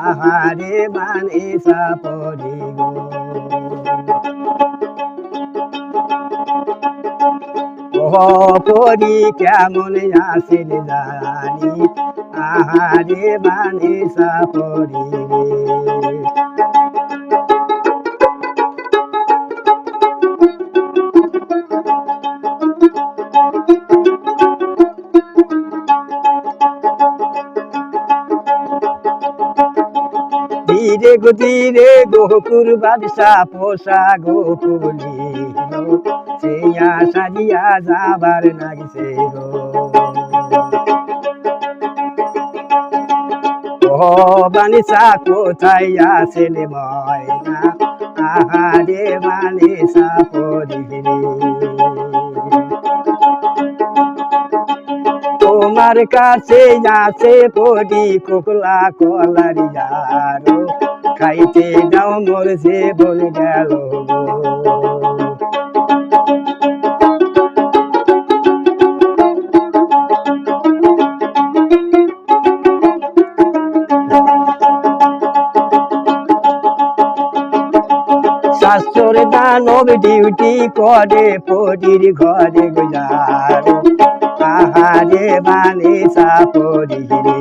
আহারে মানে সাপরি গো। পরি কেমন আসেন জানি আহারে মানে সাপরি রে ধীরে গো ধীরে গোকুর বাদশা পোষা গোকুলি সেইয়া সাজিয়া যাবার নাগিছে গো। ও বানিসা কোথায় আছেন ময়না? আহারে বানিসা পরিহিরে তোমার কাছে আছে পড়ি কোকলা কলারিয়ারো খাইতে দাও মোর সে বলে গেল। শাস্ত্র দানব ডিউটি করে পরির ঘরে গুজার আহারে বানে সাপরি রে